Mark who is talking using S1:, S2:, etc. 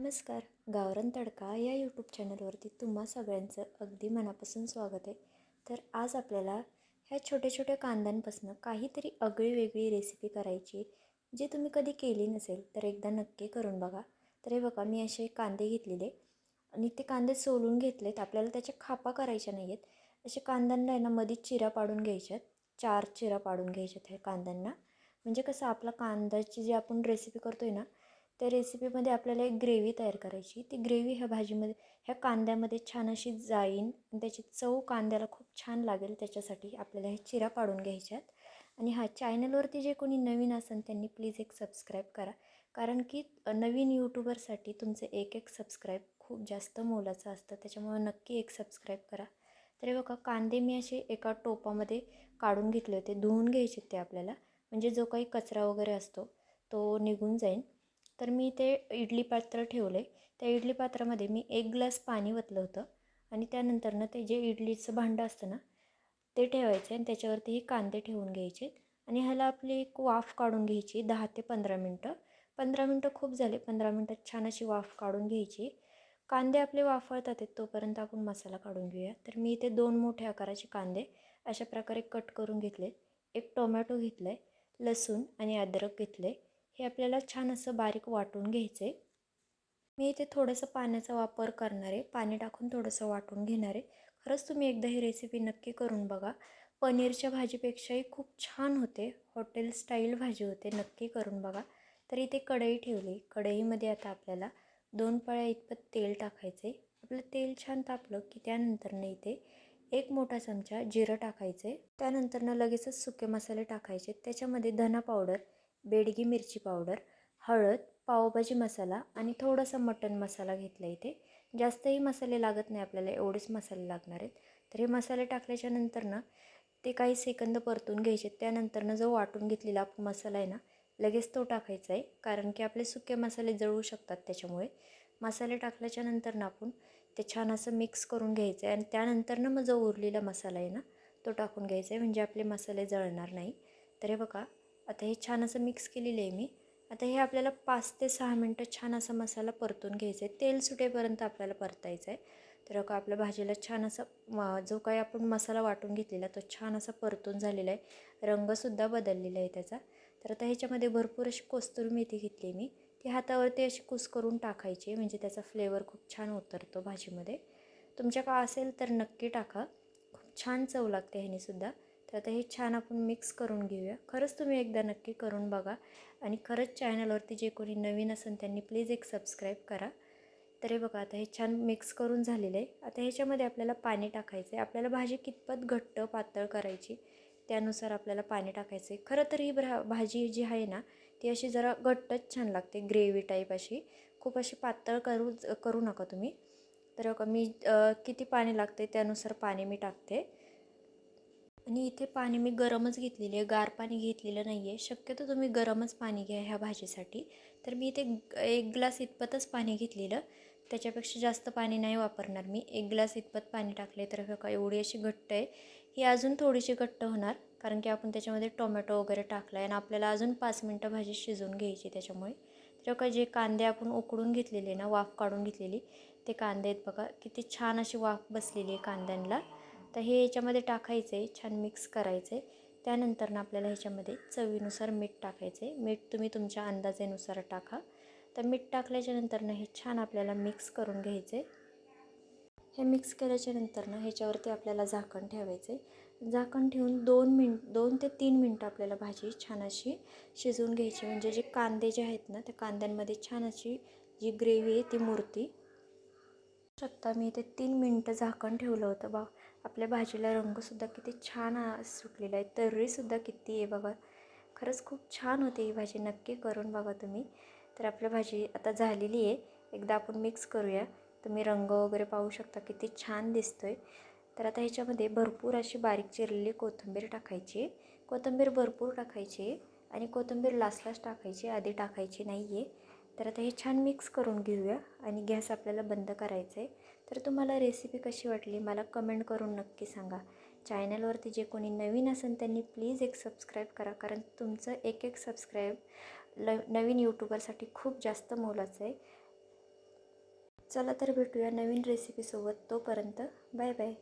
S1: नमस्कार गावरान तडका या यूट्यूब चॅनलवरती तुम्हा सगळ्यांचं अगदी मनापासून स्वागत आहे. तर आज आपल्याला ह्या छोट्या छोट्या कांद्यांपासून काहीतरी आगळी वेगळी रेसिपी करायची जी तुम्ही कधी केली नसेल तर एकदा नक्की करून बघा. तर हे बघा मी असे कांदे घेतलेले आणि ते कांदे सोलून घेतलेत. आपल्याला त्याच्या खापा करायच्या नाही आहेत असे कांद्यांना आहे ना मध्ये चिरा पाडून घ्यायच्यात. चार चिरा पाडून घ्यायच्यात ह्या कांद्यांना. म्हणजे कसं आपला कांद्याची जी आपण रेसिपी करतो आहे ना त्या रेसिपीमध्ये आपल्याला एक ग्रेव्ही तयार करायची. ती ग्रेव्ही ह्या भाजीमध्ये ह्या कांद्यामध्ये छान अशी जाईन. त्याची चव कांद्याला खूप छान लागेल. त्याच्यासाठी आपल्याला हे चिरा पाडून घ्यायच्यात. आणि हा चॅनलवरती जे कोणी नवीन असेल त्यांनी प्लीज एक सबस्क्राईब करा. कारण की नवीन यूट्यूबरसाठी तुमचं एक एक सबस्क्राईब खूप जास्त मोलाचं असतं. त्याच्यामुळे नक्की एक सबस्क्राईब करा. तर हे बघा कांदे मी असे एका टोपामध्ये काढून घेतले होते. धुवून घ्यायचे ते आपल्याला. म्हणजे जो काही कचरा वगैरे असतो तो निघून जाईल तर मी ते इडली पात्र ठेवले. त्या इडली पात्रामध्ये मी एक ग्लास पाणी ओतलं होतं आणि त्यानंतरनं ते जे इडलीचं भांडं असतं ना ते ठेवायचं आणि त्याच्यावरती हे कांदे ठेवून घ्यायचे आणि ह्याला आपली एक वाफ काढून घ्यायची दहा ते पंधरा मिनटं. पंधरा मिनटं खूप झाले पंधरा मिनटात छान अशी वाफ काढून घ्यायची. कांदे आपले वाफळतात आहेत तोपर्यंत आपण मसाला काढून घेऊया. तर मी इथे दोन मोठे आकाराचे कांदे अशा प्रकारे कट करून घेतले. एक टोमॅटो घेतलं आहे लसूण आणि अद्रक घेतलं आहे हे आपल्याला छान असं बारीक वाटून घ्यायचं आहे मी इथे थोडंसं पाण्याचा वापर करणार आहे पाणी टाकून थोडंसं वाटून घेणार. आहे खरंच तुम्ही एकदा ही रेसिपी नक्की करून बघा. पनीरच्या भाजीपेक्षाही खूप छान होते. हॉटेल स्टाईल भाजी होते. नक्की करून बघा. तर इथे कढई ठेवली. कढईमध्ये आता आपल्याला दोन पळ्या इतपत तेल टाकायचं आहे आपलं तेल छान तापलं की त्यानंतरनं इथे एक मोठा चमचा जिरं टाकायचं आहे त्यानंतरनं लगेचच सुके मसाले टाकायचे. त्याच्यामध्ये धना पावडर बेडगी मिरची पावडर हळद पावभाजी मसाला आणि थोडासा मटन मसाला घेतला इथे. जास्तही मसाले लागत नाही आपल्याला एवढेच मसाले लागणार आहेत. तर हे मसाले टाकल्याच्या नंतर ना ते काही सेकंद परतून घ्यायचे. त्यानंतरनं जो वाटून घेतलेला मसाला आहे ना लगेच तो टाकायचा आहे. कारण की आपले सुके मसाले जळू शकतात त्याच्यामुळे. मसाले टाकल्याच्या नंतर ना आपण ते छान असं मिक्स करून घ्यायचं आहे. आणि त्यानंतरनं मग जो उरलेला मसाला आहे ना तो टाकून घ्यायचा आहे. म्हणजे आपले मसाले जळणार नाही. तर हे बघा आता हे छान असं मिक्स केलेलं आहे मी. आता हे आपल्याला पाच ते सहा मिनटं छान असा मसाला परतून घ्यायचा आहे. तेल सुटेपर्यंत आपल्याला परतायचं आहे. तर का आपल्या भाजीला छान असा जो काही आपण मसाला वाटून घेतलेला तो छान असा परतून झालेला आहे. रंगसुद्धा बदललेला आहे त्याचा. तर आता ह्याच्यामध्ये भरपूर अशी कोस्तुरी मेथी घेतली मी. ती हातावरती अशी कुस करून टाकायची म्हणजे त्याचा फ्लेवर खूप छान उतरतो भाजीमध्ये. तुमच्या का असेल तर नक्की टाका. खूप छान चव लागते ह्यानेसुद्धा. तर आता हे छान आपण मिक्स करून घेऊया. खरंच तुम्ही एकदा नक्की करून बघा आणि खरंच चॅनलवरती जे कोणी नवीन असेल त्यांनी प्लीज एक सबस्क्राईब करा. तर हे बघा आता हे छान मिक्स करून झालेलं आहे. आता ह्याच्यामध्ये आपल्याला पाणी टाकायचं आहे आपल्याला भाजी कितपत घट्ट पातळ करायची त्यानुसार आपल्याला पाणी टाकायचं आहे खरं तर ही भा भाजी जी आहे ना ती अशी जरा घट्टच छान लागते. ग्रेव्ही टाईप अशी. खूप अशी पातळ करू करू नका तुम्ही. तर मी किती पाणी लागते त्यानुसार पाणी मी टाकते. आणि इथे पाणी मी गरमच घेतलेली आहे. गार पाणी घेतलेलं नाही आहे. शक्यतो तुम्ही गरमच पाणी घ्या ह्या भाजीसाठी. तर मी इथे एक ग्लास इतपतच पाणी घेतलेलं. त्याच्यापेक्षा जास्त पाणी नाही वापरणार मी. एक ग्लास इतपत पाणी टाकले तर का एवढी अशी घट्ट आहे. ही अजून थोडीशी घट्ट होणार. कारण की आपण त्याच्यामध्ये टोमॅटो वगैरे टाकला आहे आणि आपल्याला अजून पाच मिनटं भाजी शिजवून घ्यायची त्याच्यामुळे. तर का जे कांदे आपण उकडून घेतलेले ना वाफ काढून घेतलेली ते कांदे आहेत बघा. किती छान अशी वाफ बसलेली आहे कांद्यांना तर हे याच्यामध्ये टाकायचं आहे छान मिक्स करायचं. आहे त्यानंतर ना आपल्याला ह्याच्यामध्ये चवीनुसार मीठ टाकायचं. आहे मीठ तुम्ही तुमच्या अंदाजेनुसार टाका. तर मीठ टाकल्याच्या नंतरनं हे छान आपल्याला मिक्स करून घ्यायचं. आहे हे मिक्स केल्याच्यानंतर ना ह्याच्यावरती आपल्याला झाकण ठेवायचं. आहे झाकण ठेवून दोन मिन दोन ते तीन मिनटं आपल्याला भाजी छान अशी शिजवून घ्यायची. म्हणजे जे कांदे जे आहेत ना त्या कांद्यांमध्ये छान अशी जी ग्रेव्ही आहे ती मूर्ती. शकता मी इथे तीन मिनटं झाकण ठेवलं होतं बा. आपल्या भाजीला रंगसुद्धा किती छान सुटलेला आहे. तर्रीसुद्धा किती आहे बघा. खरंच खूप छान होते ही भाजी. नक्की करून बघा तुम्ही. तर आपल्या भाजी आता झालेली आहे. एकदा आपण मिक्स करूया. तुम्ही रंग वगैरे पाहू शकता. किती छान दिसतो आहे तर आता ह्याच्यामध्ये भरपूर अशी बारीक चिरलेली कोथिंबीर टाकायची. कोथिंबीर भरपूर टाकायची आणि कोथिंबीर लास्ट टाकायची. आधी टाकायची नाही आहे तर आता हे छान मिक्स करून घेऊया आणि गॅस आपल्याला बंद करायचं आहे तर तुम्हाला रेसिपी कशी वाटली मला कमेंट करून नक्की सांगा. चॅनलवरती जे कोणी नवीन असेल त्यांनी प्लीज एक सबस्क्राईब करा कारण तुमचं एक एक सबस्क्राईब ल नवीन यूट्यूबरसाठी खूप जास्त मोलाचं आहे. चला तर भेटूया नवीन रेसिपीसोबत तोपर्यंत. Bye bye